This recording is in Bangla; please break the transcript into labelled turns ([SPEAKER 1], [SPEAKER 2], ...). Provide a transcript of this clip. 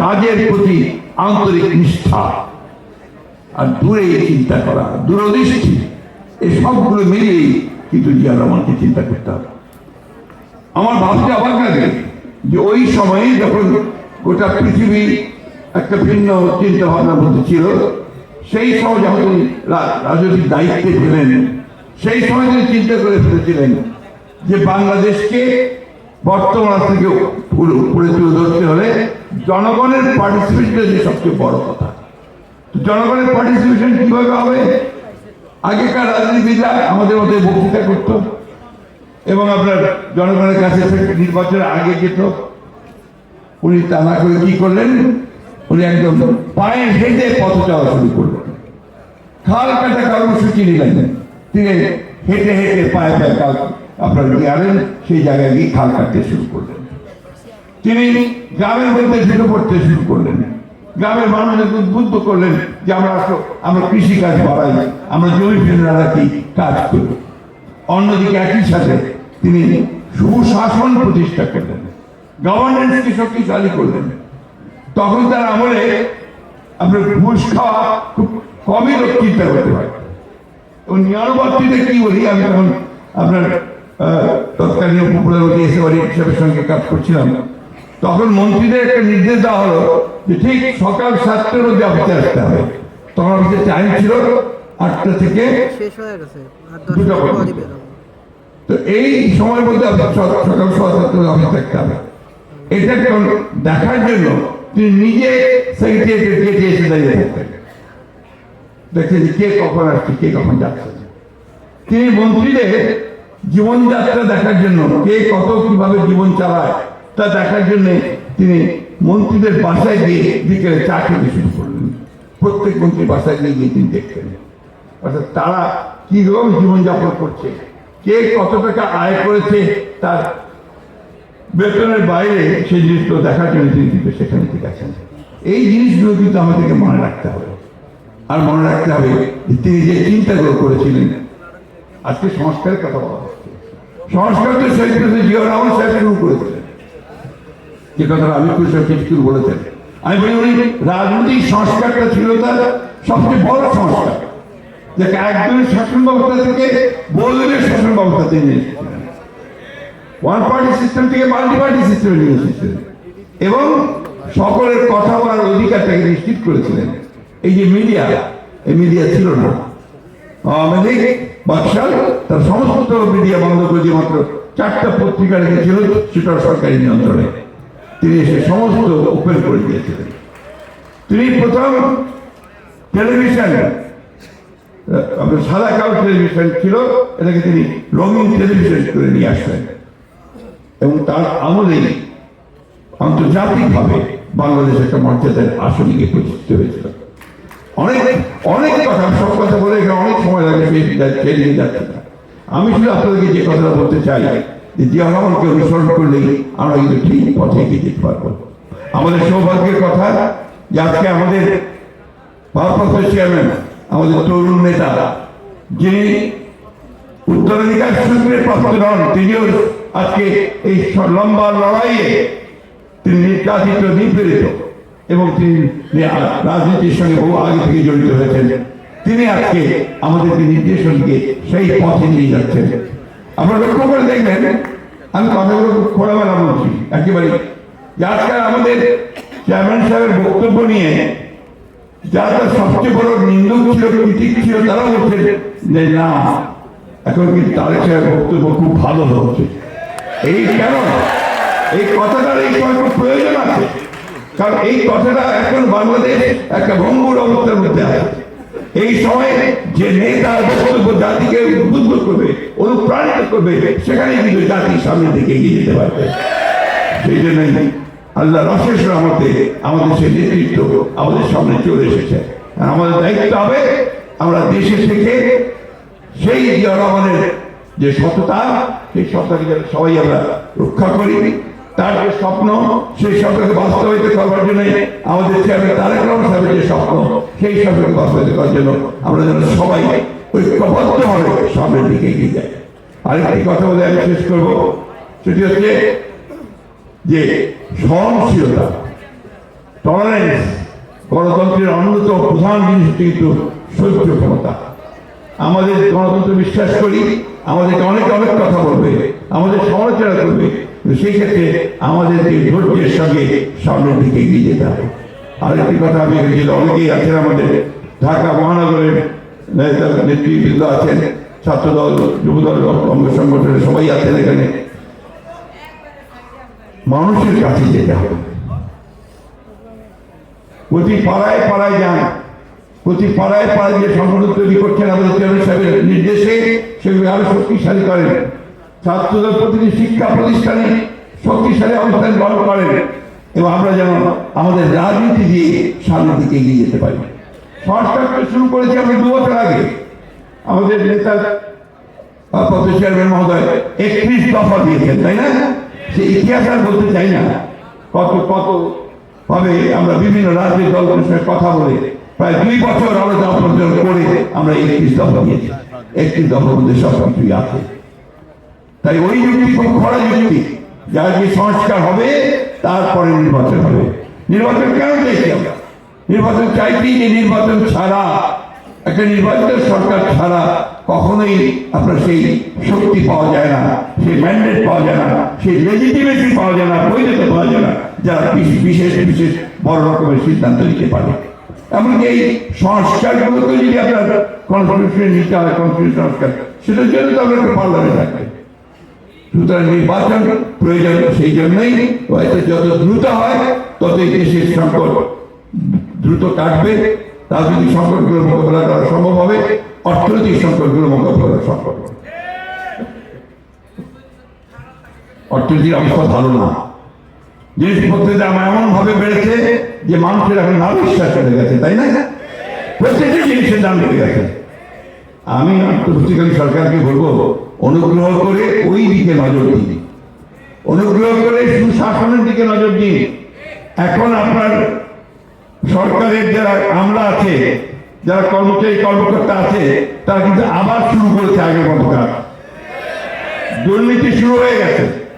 [SPEAKER 1] কাজের প্রতি আন্তরিক নিষ্ঠা। আর দূরে চিন্তা করা, দূরদৃষ্টি, এই সবগুলো মিলিয়েই কিন্তু জিয়া রহমানকে চিন্তা করতে হবে। আমার ভাবতে অবাক লাগে যে ওই সময়ে যখন গোটা পৃথিবী একটা ভিন্ন চিন্তা ভাবনার মধ্যে ছিল, সেই সময় যখন তিনি রাজনৈতিক দায়িত্বে ছিলেন, সেই সময় তিনি চিন্তা করে ফেলেছিলেন যে বাংলাদেশকে বর্তমান থেকে পুরো উপরে তুলে ধরতে হলে জনগণের পার্টিসিপেশন যে সবচেয়ে বড় কথা। জনগণের পার্টিসিপেশন কীভাবে হবে? আগেকার রাজনীতিবিদরা আমাদের মধ্যে বক্তৃতা করতো এবং আপনার জনগণের কাছে নির্বাচনের আগে যেত। উনি তা না করে কি করলেন? উনি একদম পায়ে হেঁটে পথ চলা শুরু করলেন। খাল কাটা কর্মসূচি নিলেন। তিনি হেঁটে হেঁটে পায়ে পায়ে আপনার গেলেন সেই জায়গায় গিয়ে খাল কাটতে শুরু করলেন। তিনি গ্রামের মধ্যে ঢুকে পড়তে শুরু করলেন। গ্রামের মানুষদের উদ্বুদ্ধ করলেন যে আমরা আমরা কৃষিকাজ বাড়াই, আমরা জমি ফেলে রাখি কাজ করি। অন্যদিকে একই সাথে তিনি সুশাসন প্রতিষ্ঠা করলেন। গভর্নেন্সকে শক্তিশালী করলেন। তখন তার আমলে আপনার ঘুষ খাওয়া খুব কমই চিন্তা করতে পারে। এবং নিয়মবর্তীতে কি বলি, আমি তখন আপনার তৎকালীন উপপ্রধানমন্ত্রী এসে বাড়ি সাহেবের সঙ্গে কাজ করছিলাম। তখন মন্ত্রীদের একটা নির্দেশ দেওয়া হলো যে ঠিক সকাল সাতটার মধ্যে অফিসে আসতে হবে। তখন অফিসের টাইম ছিল আটটা থেকে দুটো তো এই সময়ের মধ্যে সকাল সোয়া সাতটার অফিস থাকতে হবে। এটা কেমন দেখার জন্য তিনি নিজে সেক্রেটারিয়েটের গেটে এসে দাঁড়িয়ে থাকতেন দেখছেন কে কখন আসছে কে কখন যাচ্ছে। তিনি মন্ত্রীদের জীবনযাত্রা দেখার জন্য কে কত কীভাবে জীবন চালায়, তা দেখার জন্য তিনি মন্ত্রীদের বাসায় গিয়ে বিকেলে চা খেতে শুরু করলেন। প্রত্যেক মন্ত্রীর বাসায় গিয়ে গিয়ে তিনি দেখতেন অর্থাৎ তারা কীরকম জীবনযাপন করছে, কে কত টাকা আয় করেছে, তার বেতনের বাইরে সেই জিনিসগুলো দেখার জন্য তিনি কিন্তু সেখানে ঠিক আছেন। এই জিনিসগুলো কিন্তু আমাদেরকে মনে রাখতে হবে। আর মনে রাখতে হবে তিনি যে চিন্তাগুলো করেছিলেন, আজকে সংস্কারের কথা বলা হচ্ছে। সংস্কার তো শহীদ প্রেসিডেন্ট জিয়া রহমান সাহেব শুরু করেছিলেন যে কথাটা আমি কুশল শুরু বলেছেন। আমি বলি, উনি রাজনৈতিক সংস্কারটা ছিল তার সবচেয়ে বড় সংস্কার। যে একজনের শাসন ব্যবস্থা থেকে বহুদলীয় শাসন ব্যবস্থা তিনি ওয়ান পার্টি সিস্টেম থেকে মাল্টি পার্টি সিস্টেমে নিয়ে এসেছিলেন। এবং সকলের কথা বলার অধিকারটাকে নিশ্চিত করেছিলেন। এই যে মিডিয়া, এই মিডিয়া ছিল না। আওয়ামী লীগ বাদশাহ তার সমস্ত মিডিয়া বন্ধ করে দিয়ে মাত্র চারটা পত্রিকা রেখেছিল সেটা সরকারি নিয়ন্ত্রণে। তিনি এসে সমস্ত ওপেন করে দিয়েছিলেন। তিনি প্রথম টেলিভিশন আপনার সাদা কালো টেলিভিশন ছিল, এটাকে তিনি রঙিন টেলিভিশন করে নিয়ে আসলেন। এবং তার আমলেই আন্তর্জাতিকভাবে বাংলাদেশ একটা মর্যাদার আসনে প্রতিষ্ঠিত হয়েছিল। অনেক অনেক কথা সব কথা বলে এখানে অনেক সময় লাগে সেই যাচ্ছে আমি শুধু আপনাদেরকে যে কথাটা বলতে চাই, যে জিয়া রহমানকে অনুসরণ করলেই আমরা কিন্তু ঠিক পথে এগিয়ে যেতে পারব। আমাদের সৌভাগ্যের কথা, যে আজকে আমাদের ভারপ্রাপ্ত চেয়ারম্যান আমাদের তরুণ নেতা, যিনি উত্তরাধিকার সূত্রে প্রাপ্ত নন তিনিও আজকে এই লম্বা লড়াইয়ে তিনি নির্যাতিত, নিপীড়িত। এবং তিনি রাজনীতির সঙ্গে বহু আগে থেকে জড়িত হয়েছেন, তিনি আজকে আমাদেরকে নির্দেশন দিয়ে সেই পথে নিয়ে যাচ্ছেন। আপনারা লক্ষ্য করে দেখবেন, আমি কথাগুলো খোলামেলা বলছি একেবারে যে আজকাল আমাদের চেয়ারম্যান সাহেবের বক্তব্য নিয়ে যারা তার সবচেয়ে বড় নিন্দুক ছিল ক্রিটিক ছিল তারা বলছেন যে না, এখন কিন্তু তারেক সাহেবের বক্তব্য খুব ভালো হচ্ছে। এই কেন? এই কথাটার এই প্রয়োজন আছে? কারণ এই কথাটা এখন বাংলাদেশ একটা ভঙ্গুর অবস্থার মধ্যে আছে। এই সময়ে যে নেতার বক্তব্য জাতিকে উদ্বুদ্ধ করবে, অনুপ্রাণিত করবে, সেখানে কিন্তু জাতি সামনের দিকে এগিয়ে যেতে পারবে। সেই জন্যই আল্লাহ রসেস রহমতে আমাদের সেই নেতৃত্ব আমাদের সামনে চলে এসেছে। আমাদের দায়িত্ব হবে আমরা দেশে থেকে সেই জিয়া রহমানের যে সততা, সেই সততাকে সবাই আমরা রক্ষা করি। তার যে স্বপ্ন, সেই স্বপ্নকে বাস্তবায়িত করবার জন্য আমাদের চেয়ারম্যান তারেক রহমান সাহেবের যে স্বপ্ন, সেই স্বপ্নকে বাস্তবায়িত করার জন্য আমরা যেন সবাই সামনের দিকে এগিয়ে আরেকটি কথা বলে আমি শেষ করব, সেটি হচ্ছে যে সহনশীলতা টলারেন্স গণতন্ত্রের অন্যতম প্রধান জিনিস কিন্তু সহ্য ক্ষমতা। আমাদের গণতন্ত্র বিশ্বাস করি, আমাদেরকে অনেক অনেক কথা বলবে, আমাদের সমালোচনা করবে সেই ক্ষেত্রে আমাদেরকে ধৈর্যের সঙ্গে সামনের দিকে এগিয়ে যেতে হবে। আরেকটি কথা আমি যে অনেকেই আছেন আমাদের ঢাকা মহানগরের নেতা নেতৃবৃন্দ আছেন, ছাত্রদল, যুবদল, অঙ্গ সংগঠনের সবাই আছেন এখানে। মানুষের কাছে যেতে হবে। প্রতি পাড়ায় পাড়ায় যান। প্রতি পাড়ায় পাড়ায় যে সংগঠন তৈরি করছেন আমাদের চেয়ারম্যান সাহেবের নির্দেশে সেগুলো আরও শক্তিশালী করেন। ছাত্রদের প্রতিটি শিক্ষা প্রতিষ্ঠানে শক্তিশালী অবস্থান গ্রহণ করেন, এবং আমরা যেন আমাদের রাজনীতি দিয়ে সামনের দিকে এগিয়ে যেতে পারি। সংস্কার শুরু করেছি আমরা দু বছর আগে। আমাদের নেতা চেয়ারম্যান মহোদয় একত্রিশ দফা দিয়েছেন, তাই না? সে ইতিহাস আর বলতে চাই না। কত কত ভাবে আমরা বিভিন্ন রাজনৈতিক দলগুলোর সঙ্গে কথা বলে প্রায় দুই বছর আলোচনা পর্যন্ত করে আমরা একত্রিশ দফা দিয়েছি। একত্রিশ দফার মধ্যে সব কিছুই আছে। তাই ওই যুক্তি খুব খরা যুক্তি যার যে সংস্কার হবে তারপরে নির্বাচন হবে। নির্বাচন কেন চাইছি আমরা? নির্বাচন চাইছি যে নির্বাচন ছাড়া, একটা নির্বাচিত সরকার ছাড়া কখনোই আপনার সেই শক্তি পাওয়া যায় না, সেই ম্যান্ডেট পাওয়া যায় না, সেই লেজিটিমেসি পাওয়া যায় না, বৈধতা পাওয়া যায় না, যারা বিশেষ বিশেষ বড় রকমের সিদ্ধান্ত নিতে পারে। এমনকি এই সংস্কারগুলোকে যদি আপনার কনস্টিটিউশনে নিতে হয় কনস্টিটিউশন সংস্কার, সেটার জন্য তো আপনার একটা পার্লামেন্ট থাকবে। সুতরাং নির্বাচন প্রয়োজন, সেই জন্যই হয়তো যত দ্রুত হয়, ততই দেশের সংকট দ্রুত কাটবে। রাজনৈতিক সংকটগুলো মোকাবেলা করা সম্ভব হবে, অর্থনৈতিক সংকটগুলো মোকাবেলা করা সম্ভব অর্থনীতির অবস্থা ভালো না। জিনিসপত্রের দাম এমন ভাবে বেড়েছে যে মানুষের এখন না বিশ্বাস চলে গেছে, তাই না? প্রত্যেকটি জিনিসের দাম বেড়ে গেছে। আমি অন্তর্বর্তীকালীন সরকারকে বলব, অনুগ্রহ করে ওই দিকে নজর দিন। অনুগ্রহ করে সুশাসনের দিকে নজর দিন। এখন আপনার সরকারের যারা আমরা আছে, যারা কর্মচারী কর্মকর্তা আছে, তারা কিন্তু আবার শুরু করেছে আগের মতো কাজ। দুর্নীতি শুরু হয়ে গেছে।